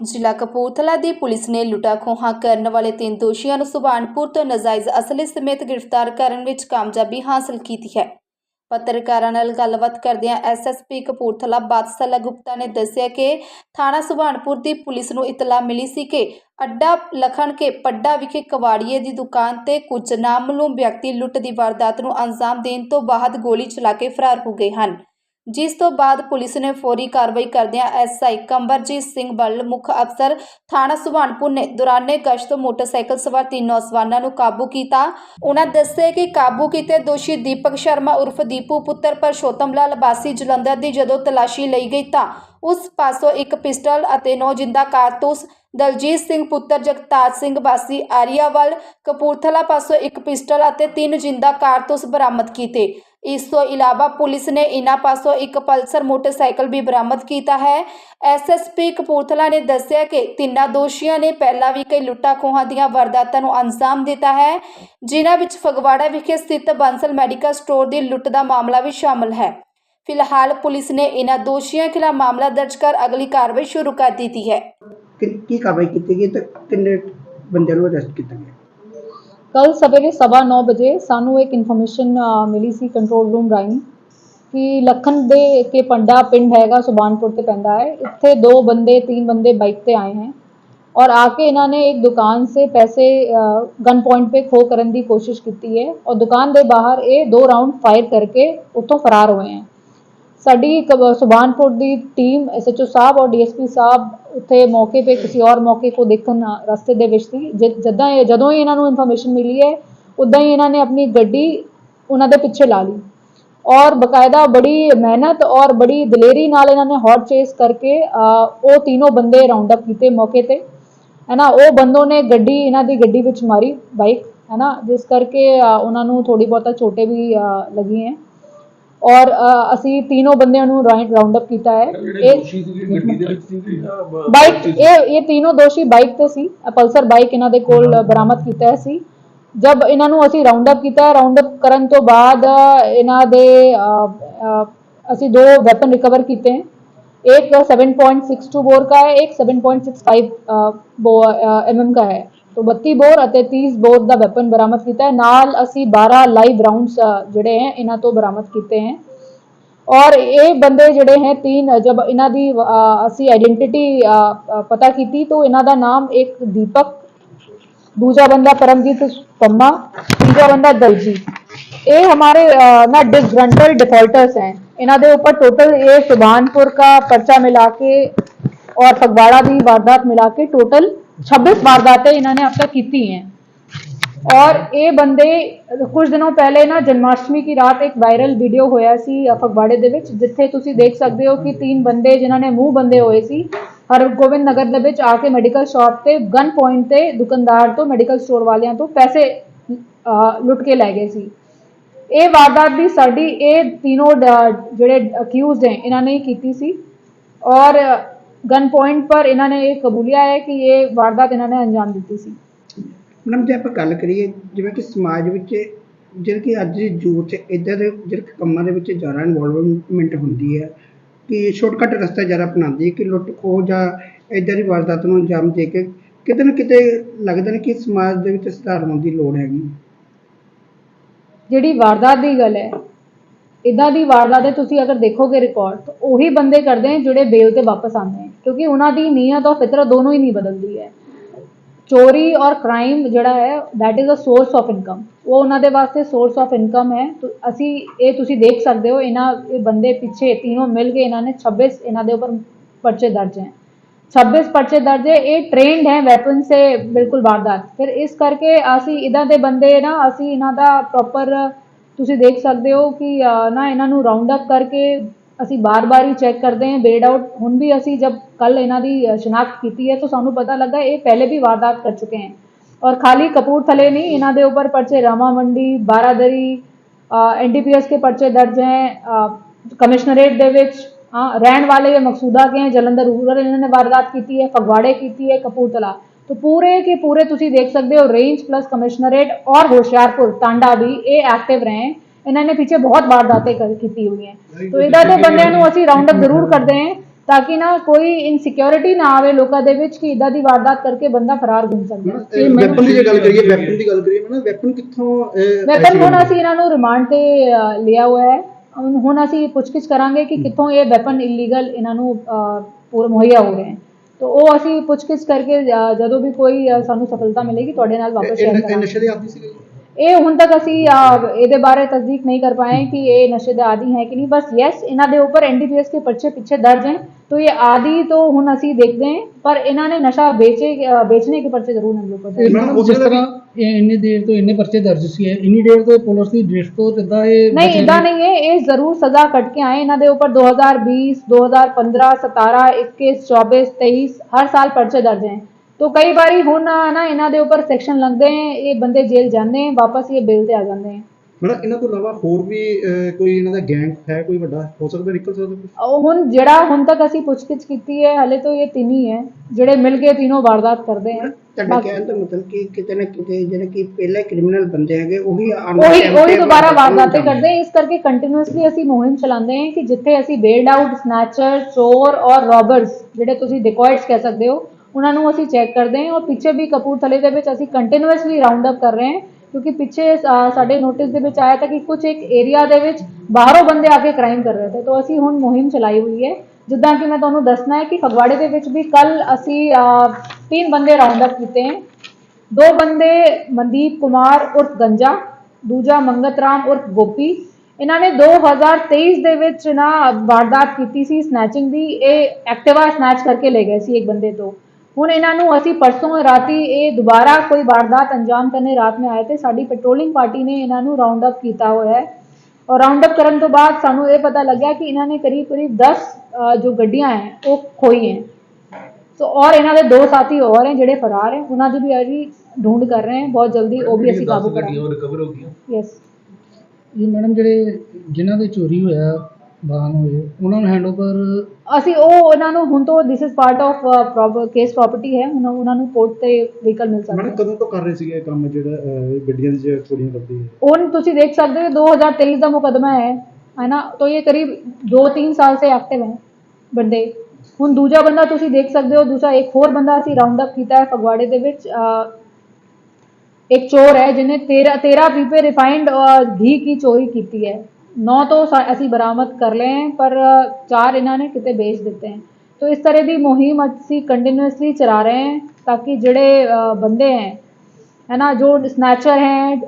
ਜ਼ਿਲ੍ਹਾ ਕਪੂਰਥਲਾ ਦੀ ਪੁਲਿਸ ਨੇ ਲੁੱਟਾ ਖੋਹਾਂ ਕਰਨ ਵਾਲੇ ਤਿੰਨ ਦੋਸ਼ੀਆਂ ਨੂੰ ਸੁਭਾਨਪੁਰ ਤੋਂ ਨਾਜਾਇਜ਼ ਅਸਲੇ ਸਮੇਤ ਗ੍ਰਿਫਤਾਰ ਕਰਨ ਵਿੱਚ ਕਾਮਯਾਬੀ ਹਾਸਲ ਕੀਤੀ ਹੈ। ਪੱਤਰਕਾਰਾਂ ਨਾਲ ਗੱਲਬਾਤ ਕਰਦਿਆਂ ਐਸਐਸਪੀ ਕਪੂਰਥਲਾ ਬਾਦਸ਼ਾਲਾ ਗੁਪਤਾ ਨੇ ਦੱਸਿਆ ਕਿ ਥਾਣਾ ਸੁਭਾਨਪੁਰ ਦੀ ਪੁਲਿਸ ਨੂੰ ਇਤਲਾ ਮਿਲੀ ਸੀ ਕਿ ਅੱਡਾ ਲਖਣ ਕੇ ਪੱਡਾ ਵਿਖੇ ਕਵਾੜੀਏ ਦੀ ਦੁਕਾਨ ਤੇ ਕੁਝ ਨਾਮਲੂਮ ਵਿਅਕਤੀ ਲੁੱਟ ਦੀ ਵਾਰਦਾਤ ਨੂੰ ਅੰਜਾਮ ਦੇਣ ਤੋਂ ਬਾਅਦ ਗੋਲੀ ਚਲਾ ਕੇ ਫਰਾਰ ਹੋ ਗਏ ਹਨ। ਜਿਸ ਤੋਂ ਬਾਅਦ ਪੁਲਿਸ ਨੇ ਫੌਰੀ ਕਾਰਵਾਈ ਕਰਦਿਆਂ ਐਸਆਈ ਕੰਬਰਜੀਤ ਸਿੰਘ ਬੱਲ ਮੁੱਖ ਅਫਸਰ ਥਾਣਾ ਸੁਭਾਨਪੁਰ ਨੇ ਦੌਰਾਨੇ ਗਸ਼ਤ ਮੋਟਰਸਾਈਕਲ ਸਵਾਰ ਤਿੰਨ ਨੌਜਵਾਨਾਂ ਨੂੰ ਕਾਬੂ ਕੀਤਾ। ਉਹਨਾਂ ਦੱਸਿਆ ਕਿ ਕਾਬੂ ਕੀਤੇ ਦੋਸ਼ੀ ਦੀਪਕ ਸ਼ਰਮਾ ਉਰਫ ਦੀਪੂ ਪੁੱਤਰ ਪਰਸ਼ੋਤਮ ਲਾਲ ਬਾਸੀ ਜਲੰਧਰ ਦੀ ਜਦੋਂ ਤਲਾਸ਼ੀ ਲਈ ਗਈ ਤਾਂ ਉਸ ਪਾਸੋਂ ਇੱਕ ਪਿਸਟਲ ਅਤੇ ਨੌ ਜਿੰਦਾ ਕਾਰਤੂਸ, ਦਲਜੀਤ ਸਿੰਘ ਪੁੱਤਰ ਜਗਤਾਜ ਸਿੰਘ ਬਾਸੀ ਆਰੀਆਵਾਲ, ਕਪੂਰਥਲਾ ਪਾਸੋਂ ਇੱਕ ਪਿਸਟਲ ਅਤੇ ਤਿੰਨ ਜਿੰਦਾ ਕਾਰਤੂਸ ਬਰਾਮਦ ਕੀਤੇ। ਇਸ ਤੋਂ ਇਲਾਵਾ ਪੁਲਿਸ ਨੇ ਇਨ੍ਹਾਂ ਪਾਸੋਂ ਇੱਕ ਪਲਸਰ ਮੋਟਰਸਾਈਕਲ ਵੀ ਬਰਾਮਦ ਕੀਤਾ ਹੈ। ਐਸਐਸਪੀ ਕਪੂਰਥਲਾ ਨੇ ਦੱਸਿਆ ਕਿ ਤਿੰਨਾਂ ਦੋਸ਼ੀਆਂ ਨੇ ਪਹਿਲਾਂ ਵੀ ਕਈ ਲੁੱਟਾਂ ਖੋਹਾਂ ਦੀਆਂ ਵਾਰਦਾਤਾਂ ਨੂੰ ਅੰਜਾਮ ਦਿੱਤਾ ਹੈ, ਜਿਨ੍ਹਾਂ ਵਿੱਚ ਫਗਵਾੜਾ ਵਿਖੇ ਸਥਿਤ ਬੰਸਲ ਮੈਡੀਕਲ ਸਟੋਰ ਦੀ ਲੁੱਟ ਦਾ ਮਾਮਲਾ ਵੀ ਸ਼ਾਮਲ ਹੈ। ਫਿਲਹਾਲ ਪੁਲਿਸ ਨੇ ਇਨ੍ਹਾਂ ਦੋਸ਼ੀਆਂ ਖਿਲਾਫ ਮਾਮਲਾ ਦਰਜ ਕਰ ਅਗਲੀ ਕਾਰਵਾਈ ਸ਼ੁਰੂ ਕਰ ਦਿੱਤੀ ਹੈ। ਕਿ- ਕੀ ਕਾਰਵਾਈ ਕੀਤੀ ਗਈ ਤੇ ਕਿੰਨੇ ਬੰਦਿਆਂ ਨੂੰ ਅਰੈਸਟ ਕੀਤਾ ਗਿਆ? ਕੱਲ ਸਵੇਰੇ ਸਵਾ ਨੌ ਵਜੇ ਸਾਨੂੰ ਇੱਕ ਇਨਫੋਰਮੇਸ਼ਨ ਮਿਲੀ ਸੀ ਕੰਟਰੋਲ ਰੂਮ ਰਾਹੀਂ ਕਿ ਲਖਨ ਦੇ ਕੇ ਪੰਡਾ ਪਿੰਡ ਹੈਗਾ ਸੁਬਾਨਪੁਰ ਤੇ ਪੈਂਦਾ ਹੈ ਇੱਥੇ ਦੋ ਬੰਦੇ तीन बंदे बाइक पे आए हैं और आके इन्होंने एक दुकान से पैसे गन पॉइंट पे खो करने की कोशिश की है और दुकान के बाहर ये दो राउंड फायर करके ਉੱਥੋਂ ਫਰਾਰ ਹੋਏ हैं ਸਾਡੀ ਕ- ਸੁਬਾਨਪੁਰ ਦੀ ਟੀਮ ਐਸਐਚਓ ਸਾਹਿਬ ਔਰ ਡੀਐਸਪੀ ਸਾਹਿਬ ਉੱਥੇ ਮੌਕੇ ਤੇ ਕਿਸੇ ਔਰ ਮੌਕੇ ਕੋ ਦੇਖਣ ਰਸਤੇ ਦੇ ਵਿੱਚ ਸੀ। ਜ- ਇਹ- ਜਦੋਂ ਹੀ ਇਹਨਾਂ ਨੂੰ ਇਨਫੋਰਮੇਸ਼ਨ ਮਿਲੀ ਹੈ ਉਦਾਂ ਹੀ ਇਹਨਾਂ ਨੇ ਆਪਣੀ ਗੱਡੀ ਉਹਨਾਂ ਦੇ ਪਿੱਛੇ ਲਾ ਲਈ। ਔਰ ਬਕਾਇਦਾ ਬੜੀ ਮਿਹਨਤ ਔਰ ਬੜੀ ਦਲੇਰੀ ਨਾਲ ਇਹਨਾਂ ਨੇ ਹੌਟ ਚੇਸ ਕਰਕੇ ਉਹ ਤਿੰਨੋਂ ਬੰਦੇ ਰਾਉਂਡ ਅਪ ਕੀਤੇ ਮੌਕੇ ਤੇ। ਹੈ ਨਾ ਉਹ ਬੰਦੋਂ ਨੇ ਗੱਡੀ ਇਹਨਾਂ ਦੀ ਗੱਡੀ ਵਿੱਚ ਮਾਰੀ ਬਾਈਕ ਹੈ ਨਾ ਜਿਸ ਕਰਕੇ ਉਹਨਾਂ ਨੂੰ ਥੋੜੀ ਬਹੁਤਾ ਛੋਟੇ ਵੀ ਅ, ਲੱਗੀ ਹੈ ਔਰ ਅ, ਅਸੀਂ ਤਿੰਨੋਂ ਬੰਦਿਆਂ ਨੂੰ ਰਾਉਂਡ ਅਪ ਕੀਤਾ ਹੈ ਜਿਹੜੇ ਇਹ ਦੋਸ਼ੀ ਸੀਗੇ ਗੱਡੀ ਦੇ ਵਿੱਚ ਸੀਗੇ ਜਾਂ ਬ- ਬਾਈਕ ਇਹ ਇਹ ਤਿੰਨੋਂ ਦੋਸ਼ੀ ਬਾਈਕ ਤੇ ਸੀ ਅ, ਪਲਸਰ ਬਾਈਕ ਇਹਨਾਂ ਦੇ ਕੋਲ ਬਰਾਮਦ ਕੀਤਾ ਹੈ ਸੀ ਜਦ ਇਹਨਾਂ ਨੂੰ ਅਸੀਂ ਰਾਉਂਡ ਅਪ ਕੀਤਾ ਰਾਉਂਡ ਅਪ ਕਰਨ ਤੋਂ ਬਾਅਦ ਅ, ਇਹਨਾਂ ਦੇ ਅ, ਅ, ਅਸੀਂ ਦੋ ਵੈਪਨ ਰਿਕਵਰ ਕੀਤੇ हैं एक 7.62 बोर का है एक 7.65 एमएम का है तो 32 ਬੋਰ ਅਤੇ 30 ਬੋਰ ਦਾ ਵੈਪਨ ਬਰਾਮਦ ਕੀਤਾ ਹੈ ਨਾਲ ਅਸੀਂ 12 ਲਾਈਵ ਰਾਉਂਡਸ ਜਿਹੜੇ ਹੈ ਇਹਨਾਂ ਤੋਂ ਬਰਾਮਦ ਕੀਤੇ हैं ਔਰ ਇਹ ਬੰਦੇ ਜਿਹੜੇ ਹੈ तीन जब ਇਹਨਾਂ ਦੀ ਅ, ਅਸੀਂ ਆਇਡੈਂਟੀਟੀ ਪਤਾ ਕੀਤੀ तो ਇਹਨਾਂ ਦਾ ਨਾਮ ਇੱਕ ਦੀਪਕ ਦੂਜਾ ਬੰਦਾ ਪਰਮਜੀਤ ਪੰਮਾ ਤੀਜਾ ਬੰਦਾ ਦਲਜੀਤ ਇਹ हमारे अ, ना डिसग्रंटल डिफॉल्टर्स हैं ਇਹਨਾਂ ਦੇ ਉੱਪਰ टोटल ये सुभानपुर का पर्चा मिला के और फगवाड़ा ਦੀ वारदात मिला के टोटल 26 वारदातें इन्होंने अब तक की हैं ਔਰ ਇਹ ਬੰਦੇ ਕੁਝ ਦਿਨੋਂ ਪਹਿਲੇ ਨਾ ਜਨਮਾਸ਼ਟਮੀ ਦੀ ਰਾਤ ਇੱਕ ਵਾਇਰਲ ਵੀਡੀਓ ਹੋਇਆ ਸੀ ਅ, ਫਗਵਾੜੇ ਦੇ ਵਿੱਚ ਜਿੱਥੇ ਤੁਸੀਂ ਦੇਖ ਸਕਦੇ ਹੋ ਕਿ ਤਿੰਨ ਬੰਦੇ ਜਿਨ੍ਹਾਂ ਨੇ ਮੂੰਹ ਬੰਦੇ ਹੋਏ ਸੀ ਹਰਗੋਬਿੰਦ ਨਗਰ ਦੇ ਵਿੱਚ ਆ ਕੇ ਮੈਡੀਕਲ ਸ਼ਾਪ ਤੇ ਗਨ ਪੁਆਇੰਟ ਤੇ ਦੁਕਾਨਦਾਰ ਤੋਂ ਮੈਡੀਕਲ ਸਟੋਰ ਵਾਲਿਆਂ ਤੋਂ ਪੈਸੇ ਅ, ਲੁੱਟ ਕੇ ਲੈ ਗਏ ਸੀ ਇਹ ਵਾਰਦਾਤ ਵੀ ਸਾਡੀ ਇਹ ਤਿੰਨੋਂ ਡ- ਜਿਹੜੇ ਅਕਿਊਜ਼ਡ ਹੈ ਇਹਨਾਂ ਨੇ ਹੀ ਕੀਤੀ ਸੀ ਔਰ ਗਨ ਪੁਆਇੰਟ ਪਰ ਇਹਨਾਂ ਨੇ ਇਹ ਕਬੂਲਿਆ ਹੈ ਕਿ ਇਹ ਵਾਰਦਾਤ ਇਹਨਾਂ ਨੇ ਅੰਜਾਮ ਦਿੱਤੀ ਸੀ। ਮੈਡਮ ਜੇ ਆਪਾਂ ਗੱਲ ਕਰੀਏ ਜਿਵੇਂ ਕਿ ਸਮਾਜ ਵਿੱਚ ਜਿਹੜਾ ਕਿ ਅੱਜ ਦੀ ਯੂਥ ਇੱਧਰ ਦੇ ਜਿਹੜੇ ਕੰਮਾਂ ਦੇ ਵਿੱਚ ਜ਼ਿਆਦਾ ਇਨਵੋਲਵਮੈਂਟ ਹੁੰਦੀ ਹੈ ਕਿ ਸ਼ਾਰਟਕਟ ਰਸਤਾ ਜ਼ਿਆਦਾ ਅਪਣਾਉਂਦੀ ਹੈ ਕਿ ਲੁੱਟ ਖੋਹ ਜਾਂ ਇੱਧਰ ਦੀ ਵਾਰਦਾਤ ਨੂੰ ਅੰਜਾਮ ਦੇ ਕੇ ਕਿਤੇ ਨਾ ਕਿਤੇ ਲੱਗਦਾ ਨੇ ਕਿ ਸਮਾਜ ਦੇ ਵਿੱਚ ਸੁਧਾਰ ਹੋਣ ਦੀ ਲੋੜ ਹੈਗੀ। ਜਿਹੜੀ ਵਾਰਦਾਤ ਦੀ ਗੱਲ ਹੈ ਇਦਾਂ ਦੀ ਵਾਰਦਾਤ ਹੈ ਤੁਸੀਂ ਅਗਰ ਦੇਖੋਗੇ ਰਿਕਾਰਡ ਤਾਂ ਉਹੀ ਬੰਦੇ ਕਰਦੇ ਹੈ ਜਿਹੜੇ ਬੇਲ ਤੇ ਵਾਪਸ ਆਉਂਦੇ ਹੈ ਕਿਉਂਕਿ ਉਹਨਾਂ ਦੀ ਨੀਅਤ ਔਰ ਫਿਤਰਤ ਦੋਨੋਂ ਹੀ ਨਹੀਂ ਬਦਲਦੀ ਹੈ। ਚੋਰੀ ਔਰ ਕ੍ਰਾਈਮ ਜਿਹੜਾ ਹੈ, that is a source of income ਉਹ ਉਹਨਾਂ ਦੇ ਵਾਸਤੇ ਸੋਰਸ of ਇਨਕਮ ਹੈ। ਤੋ ਅਸੀਂ ਇਹ ਤੁਸੀਂ ਦੇਖ ਸਕਦੇ ਹੋ, ਇਹਨਾਂ ਇਹ ਬੰਦੇ ਪਿੱਛੇ ਤੀਨੋਂ ਮਿਲ ਕੇ ਇਹਨਾਂ ਨੇ 26 ਇਹਨਾਂ ਦੇ ਉੱਪਰ ਪਰਚੇ ਦਰਜ ਹੈ। 26 ਪਰਚੇ ਦਰਜ ਹੈ, ਇਹ ਟ੍ਰੇਨਡ ਹੈ ਵੈਪਨ ਸੇ ਬਿਲਕੁਲ ਵਾਰਦਾਤ। ਫਿਰ ਇਸ ਕਰਕੇ ਅਸੀਂ ਇਦਾਂ ਦੇ ਬੰਦੇ ਨਾ, ਅਸੀਂ ਇਹਨਾਂ ਦਾ ਪ੍ਰੋਪਰ ਤੁਸੀਂ ਦੇਖ ਸਕਦੇ ਹੋ ਕਿ ਨਾ ਇਹਨਾਂ ਨੂੰ ਰਾਉਂਡ ਅਪ ਕਰਕੇ ਅਸੀਂ ਬਾਰ-ਬਾਰ ਹੀ ਚੈੱਕ ਕਰਦੇ ਹਾਂ ਬੇਡ ਆਊਟ ਹੁਣ ਵੀ ਅਸੀਂ ਜਦ ਕੱਲ ਇਹਨਾਂ ਦੀ ਅ, ਸ਼ਨਾਖਤ ਕੀਤੀ ਹੈ ਤਾਂ ਸਾਨੂੰ ਪਤਾ ਲੱਗਾ ਇਹ ਪਹਿਲੇ ਵੀ ਵਾਰਦਾਤ ਕਰ ਚੁੱਕੇ हैं और खाली कपूरथले नहीं ਇਹਨਾਂ ਦੇ ਉੱਪਰ ਪਰਚੇ ਰਾਮਾ ਮੰਡੀ ਬਾਰਾਦਰੀ एनडीपीएस के पर्चे दर्ज हैं कमिश्नरेट ਦੇ ਵਿੱਚ ਹਾਂ ਰਹਿਣ ਵਾਲੇ ਮਕਸੂਦਾ ਕੇ हैं ਜਲੰਧਰ ਰੂਰਲ ਇਹਨਾਂ ਨੇ ਵਾਰਦਾਤ ਕੀਤੀ ਹੈ ਫਗਵਾੜੇ ਕੀਤੀ ਹੈ ਕਪੂਰਥਲਾ तो पूरे के पूरे ਤੁਸੀਂ ਦੇਖ ਸਕਦੇ ਹੋ ਰੇਂਜ ਪਲੱਸ ਕਮਿਸ਼ਨਰੇਟ ਔਰ ਹੋਸ਼ਿਆਰਪੁਰ ਟਾਂਡਾ ਵੀ ਇਹ ਐਕਟਿਵ ਰਹੇ ਇਹਨਾਂ ਨੇ ਪਿੱਛੇ ਬਹੁਤ ਵਾਰਦਾतें ਕਰ ਕੀਤੀ ਹੋਈ ਹੈ तो ਇਦਾਂ ਦੇ ਬੰਦਿਆਂ ਨੂੰ ਅਸੀਂ ਰਾਉਂਡ ਅਪ ਜ਼ਰੂਰ ਕਰਦੇ ਹਾਂ ਤਾਂ ਕਿ ਨਾ ਕੋਈ ਇਨਸਿਕਿਉਰਿਟੀ ਨਾ ਆਵੇ ਲੋਕਾਂ ਦੇ ਵਿੱਚ ਕਿ ਇਦਾਂ ਦੀ ਵਾਰਦਾਤ ਕਰਕੇ ਬੰਦਾ ਫਰਾਰ ਘੁੰਮ ਸਕਦਾ। ਹੈ ਵੈਪਨ ਦੀ ਗੱਲ ਕਰੀਏ ਵੈਪਨ ਦੀ ਗੱਲ ਕਰੀਏ ਮੈਂ ਵੈਪਨ ਕਿੱਥੋਂ ਵੈਪਨ ਹੁਣ ਸੀ? ਅਸੀਂ ਇਹਨਾਂ ਨੂੰ ਰਿਮਾਂਡ ਤੇ ਲਿਆ ਹੋਇਆ ਹੈ। ਹੁਣ ਹੁਣ ਅਸੀਂ ਪੁੱਛਗਿੱਛ ਕਰਾਂਗੇ ਕਿ ਕਿੱਥੋਂ ਇਹ ਵੈਪਨ ਇਲੀਗਲ ਇਹਨਾਂ ਨੂੰ ਪੂਰ ਮੁਹੱਈਆ ਹੋ ਰਹੇ ਹਨ ਤਾਂ ਉਹ ਅਸੀਂ ਪੁੱਛਗਿੱਛ ਕਰਕੇ ਜਦੋਂ ਵੀ ਕੋਈ ਸਾਨੂੰ ਸਫਲਤਾ ਮਿਲੇਗੀ ਤੁਹਾਡੇ ਨਾਲ ਵਾਪਸ ਇਹ- ਸ਼ੇਅਰ ਇਹ ਇਹ ਕਰਾਂਗੇ। ਨਸ਼ੇ ਦੇ ਆਦੀ ਸੀਗੇ? ਇਹ ਹੁਣ ਤੱਕ ਅਸੀਂ ਇਹਦੇ ਬਾਰੇ ਤਸਦੀਕ ਨਹੀਂ ਕਰ ਪਾਏ ਕਿ ਇਹ ਨਸ਼ੇ ਦੇ ਆਦੀ ਹੈ ਕਿ ਨਹੀਂ। ਬਸ ਯੈਸ ਇਹਨਾਂ ਦੇ ਉੱਪਰ ਐਨਡੀਪੀਐਸ ਦੇ ਪਰਚੇ ਪਿੱਛੇ ਦਰਜ ਹਨ तो ये आदि तो हम असी देखते हैं पर इन्होंने नशा बेचे बेचने के पर्चे जरूर हम लोग को जिस तरह ਇੰਨੇ ਦੇਰ ਤੋਂ ਇੰਨੇ ਪਰਚੇ ਦਰਜ ਸੀ ਇੰਨੀ ਦੇਰ ਤੋਂ ਪੁਲਿਸ ਦੀ ਦ੍ਰਿਸ਼ ਤੋਂ ਕਿੱਦਾਂ ਇਹ ਨਹੀਂ ਇਦਾਂ ਨਹੀਂ ਹੈ ਇਹ ਜ਼ਰੂਰ ਸਜ਼ਾ ਕੱਟ ਕੇ ਆਏ ਇਹਨਾਂ ਦੇ ਉੱਪਰ। 2020 2015 17 21 24 23 ਹਰ ਸਾਲ ਪਰਚੇ ਦਰਜ ਹੈ ਤੋ ਕਈ ਵਾਰੀ ਹੁਣ ਨਾ ਇਹਨਾਂ ਦੇ ਉੱਪਰ ਸੈਕਸ਼ਨ ਲੱਗਦੇ ਇਹ ਬੰਦੇ ਜੇਲ੍ਹ ਜਾਂਦੇ ਵਾਪਸ ਇਹ ਬਿੱਲ ਤੇ ਆ ਜਾਂਦੇ ਮੈਡਮ ਇਹਨਾਂ ਤੋਂ ਇਲਾਵਾ ਹੋਰ ਵੀ ਕੋਈ ਇਹਨਾਂ ਦਾ ਗੈਂਗ ਹੈ ਕੋਈ ਵੱਡਾ ਹੋ ਸਕਦਾ ਨਿਕਲ ਸਕਦਾ ਉਹ ਹੁਣ ਜਿਹੜਾ ਹੁਣ ਤੱਕ ਅਸੀਂ ਪੁੱਛਗਿੱਛ ਕੀਤੀ ਹੈ ਹਲੇ ਤੋਂ ਇਹ ਤਿੰਨ ਹੀ ਹੈ ਜਿਹੜੇ ਮਿਲ ਗਏ ਤਿੰਨੋਂ ਵਾਰਦਾਤ ਕਰਦੇ ਹਨ ਤੁਹਾਡਾ ਕਿਤੇ ਜਿਹੜੇ ਕਿ ਪਹਿਲੇ ਹੈਗੇ ਉਹੀ ਉਹੀ ਦੁਬਾਰਾ ਵਾਰਦਾਤਾਂ ਕਰਦੇ ਇਸ ਕਰਕੇ ਕੰਟੀਨਿਊਸਲੀ ਅਸੀਂ ਮੁਹਿੰਮ ਚਲਾਉਂਦੇ ਹਾਂ ਕਿ ਜਿੱਥੇ ਅਸੀਂ ਬੇਲਡ ਆਊਟ ਸਨੈਚਰ ਚੋਰ ਔਰ ਰੌਬਰਸ ਜਿਹੜੇ ਤੁਸੀਂ ਕਹਿ ਸਕਦੇ ਹੋ ਉਹਨਾਂ ਨੂੰ ਅਸੀਂ ਚੈੱਕ ਕਰਦੇ ਹਾਂ, ਔਰ ਪਿੱਛੇ ਵੀ ਕਪੂਰਥਲੇ ਦੇ ਵਿੱਚ ਅਸੀਂ ਕੰਟੀਨਿਊਸਲੀ ਰਾਉਂਡ ਅਪ ਕਰ ਰਹੇ ਹਾਂ, ਕਿਉਂਕਿ ਪਿੱਛੇ ਸਾਡੇ ਨੋਟਿਸ ਦੇ ਵਿੱਚ ਆਇਆ ਤਾਂ ਕਿ ਕੁਝ ਇੱਕ ਏਰੀਆ ਦੇ ਵਿੱਚ ਬਾਹਰੋਂ ਬੰਦੇ ਆ ਕੇ ਕ੍ਰਾਈਮ ਕਰ ਰਹੇ ਥੇ ਤਾਂ ਅਸੀਂ ਹੁਣ ਮੁਹਿੰਮ ਚਲਾਈ ਹੋਈ ਹੈ। ਜਿੱਦਾਂ ਕਿ ਮੈਂ ਤੁਹਾਨੂੰ ਦੱਸਣਾ ਹੈ ਕਿ ਫਗਵਾੜੇ ਦੇ ਵਿੱਚ ਵੀ ਕੱਲ ਅਸੀਂ ਤਿੰਨ ਬੰਦੇ ਰਾਉਂਡ ਅਪ ਕੀਤੇ ਹੈ। ਦੋ ਬੰਦੇ ਮਨਦੀਪ ਕੁਮਾਰ ਉਰਫ ਗੰਜਾ, ਦੂਜਾ ਮੰਗਤ ਰਾਮ ਉਰਫ ਗੋਪੀ। ਇਹਨਾਂ ਨੇ 2023 ਦੇ ਵਿੱਚ ਨਾ ਵਾਰਦਾਤ ਕੀਤੀ ਸੀ ਸਨੈਚਿੰਗ ਦੀ, ਇਹ ਐਕਟਿਵਾ ਸਨੈਚ ਕਰਕੇ ਲੈ ਗਏ ਸੀ ਇੱਕ ਬੰਦੇ ਤੋਂ। ਹੁਣ ਇਹਨਾਂ ਨੂੰ ਅਸੀਂ ਪਰਸੋਂ ਰਾਤੀ ਇਹ ਦੁਬਾਰਾ ਕੋਈ ਵਾਰਦਾਤ ਅੰਜਾਮ ਕਰਨੇ ਰਾਤ में ਆਏ थे ਸਾਡੀ ਪੈਟਰੋਲਿੰਗ ਪਾਰਟੀ ਨੇ ਇਹਨਾਂ ਨੂੰ ਰਾਉਂਡ ਅਪ ਕੀਤਾ ਹੋਇਆ ਹੈ। ਔਰ ਰਾਉਂਡ ਅਪ ਕਰਨ ਤੋਂ ਬਾਅਦ ਸਾਨੂੰ ਇਹ ਪਤਾ ਲੱਗਿਆ ਕਿ ਇਹਨਾਂ ਨੇ ਕਰੀਬ ਕਰੀਬ 10 ਅ, ਜੋ ਗੱਡੀਆਂ ਹੈ ਉਹ ਖੋਈ ਹੈ। ਸੋ ਔਰ ਇਹਨਾਂ ਦੇ ਦੋ ਸਾਥੀ ਹੋਰ ਹੈ ਜਿਹੜੇ ਫਰਾਰ ਹੈ। ਉਹਨਾਂ ਦੀ ਵੀ ਅਸੀਂ ਢੂੰਡ ਕਰ ਰਹੇ ਹਾਂ। ਬਹੁਤ ਜਲਦੀ ਉਹ ਵੀ ਅਸੀਂ ਕਾਬੂ ਕਰਾਂਗੇ। ਉਹ ਰਿਕਵਰ ਹੋ ਗਈਆਂ। ਯੈਸ ਇਹ ਮੈਡਮ ਜਿਹੜੇ ਜਿਨ੍ਹਾਂ ਦੇ ਚੋਰੀ ਹੋਇਆ ਵਾਹਨ ਹੋਏ ਉਹਨਾਂ ਨੂੰ ਹੈਂਡਓਵਰ ਅਸੀਂ ਉਹ ਉਹਨਾਂ ਨੂੰ ਹੁਣ ਤੋਂ this is part of case property ਹੈ ਹੁਣ ਉਹਨਾਂ ਨੂੰ ਕੋਰਟ ਤੇ ਵਹੀਕਲ ਮਿਲ ਸਕਦਾ ਮੈਡਮ ਹੈ ਕਦੋਂ ਤੋਂ ਕਰ ਰਹੇ ਸੀਗੇ ਇਹ ਕੰਮ ਜਿਹੜਾ ਅਹ, ਗੱਡੀਆਂ ਦੀ ਚੋਰੀਆਂ ਕਰਦੇ ਹੈ ਹੁਣ ਤੁਸੀਂ देख सकते हो 2023 ਦਾ ਮੁਕਦਮਾ ਹੈ ਹੈ ਨਾ तो ये करीब 2-3 ਸਾਲ ਸੇ ਐਕਟਿਵ ਹੈ ਬੰਦੇ ਹੁਣ ਦੂਜਾ ਬੰਦਾ ਤੁਸੀਂ ਦੇਖ ਸਕਦੇ ਹੋ ਦੂਸਰਾ ਇੱਕ ਹੋਰ ਬੰਦਾ ਅਸੀਂ ਰਾਉਂਡ ਅਪ ਕੀਤਾ ਹੈ ਫਗਵਾੜੇ ਦੇ ਵਿੱਚ ਅਹ, ਇੱਕ ਚੋਰ ਹੈ ਜਿਹਨੇ 13 13 ਪੀਪੇ ਰਿਫਾਈਨਡ ਘੀ की ਚੋਰੀ ਕੀਤੀ ਹੈ नौ तो ऐसी बरामद कर ले हैं पर चार इन्होंने कितने बेच दिते हैं तो इस तरह की मुहिम असी कंटिन्यूसली चला रहे हैं ताकि जोड़े बंदे हैं है ना जो स्नैचर हैं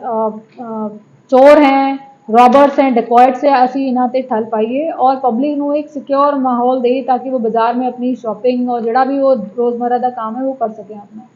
चोर हैं रॉबर्स हैं डिकॉइट्स हैं असी इन्हों से ठल पाइए और पब्लिक को एक सिक्योर माहौल दे ताकि वो बाज़ार में अपनी शॉपिंग और जोड़ा भी वो रोज़मर्रा का काम है वो कर सकें अपना